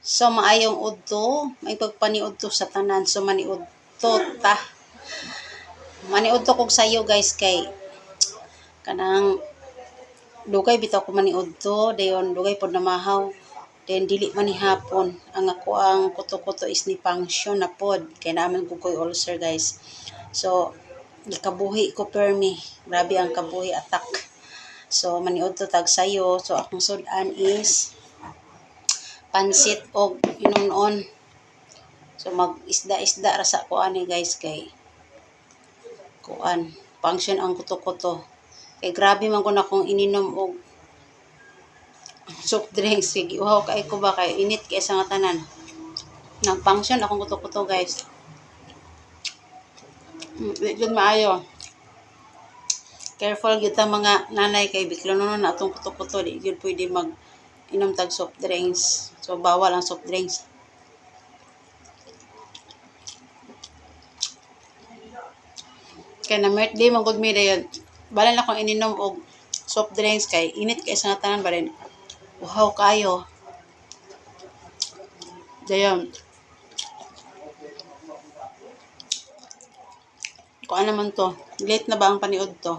So maayong udto, may pagpaniud to sa tanan. So maniud to ta. Maniud to kog sayo guys kay kanang dugay bitaw ko maniud to, dayon dugay pod namahaw. Then dili man ni hapon. Ang ako ang kuto-kuto is ni function na pod kay naman ko koy ulcer guys. So gikabuhi ko permi. Grabe ang kabuhi attack. So maniud to tag sayo. So akong sudan is pansit og inunon. So mag isda-isda ra sa kuan ni guys kay kuan function ang kuto-kuto. Kay grabe man ko na kung ininom og soft drinks sige wow kay ko ba kay init kay sa tanan. Nang function akong kuto-kuto guys. Mm, jud maayo. Careful gyud ta mga nanay kay bigla no na atong kuto-kuto di gyud pwede mag inom tag soft drinks. So bawal ang soft drinks. Kaya na birthday man gud mi dayon. Balan na kong ininom og soft drinks kay init kay sa tanan ba rin. Wow kayo. Dayon. Kuan naman to. Late na ba ang paniod to?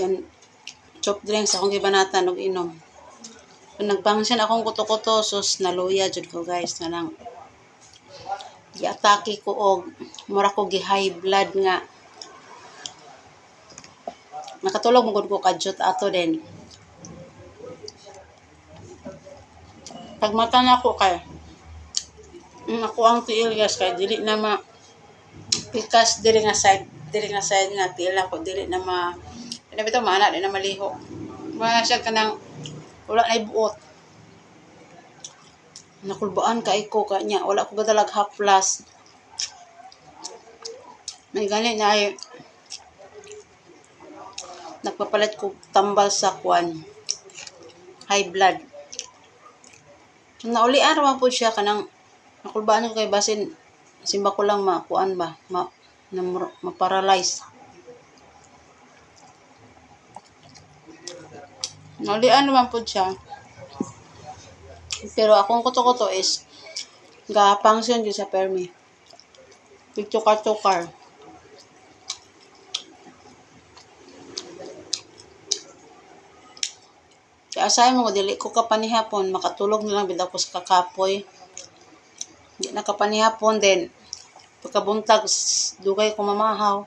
Yan. Soft drinks akong gibanatan og inom. Nagpangsin akong kuto-kuto, sus naluya jud ko guys nga nang giatake ko og mura ko gi high blood nga. Nakatulog mo ko kadyot ato din. Pag na ako kay mm, ako ang tiil guys kay dili na ma pikas dili nga side dili nga side nga tiil ako dili na ma Ano bitaw maana di na maliho. Mga siya kanang wala na ibuot. Nakulbaan ka ko kanya. Wala ko gadalag half plus. May gani na ay nagpapalit ko tambal sa kwan. High blood. So, nauli araw po siya kanang nakulbaan ko kay basin simba ko lang makuan ba ma, na, ma-paralyze. Naulian naman po siya. Pero akong kuto-kuto is ga-function din sa permi. Pictukar-tukar. Kaya asahin mo dili ko kapanihapon, makatulog na lang bitaw ko sa kakapoy. Di na kapanihapon din. Pagkabuntag, dugay ko mamahaw.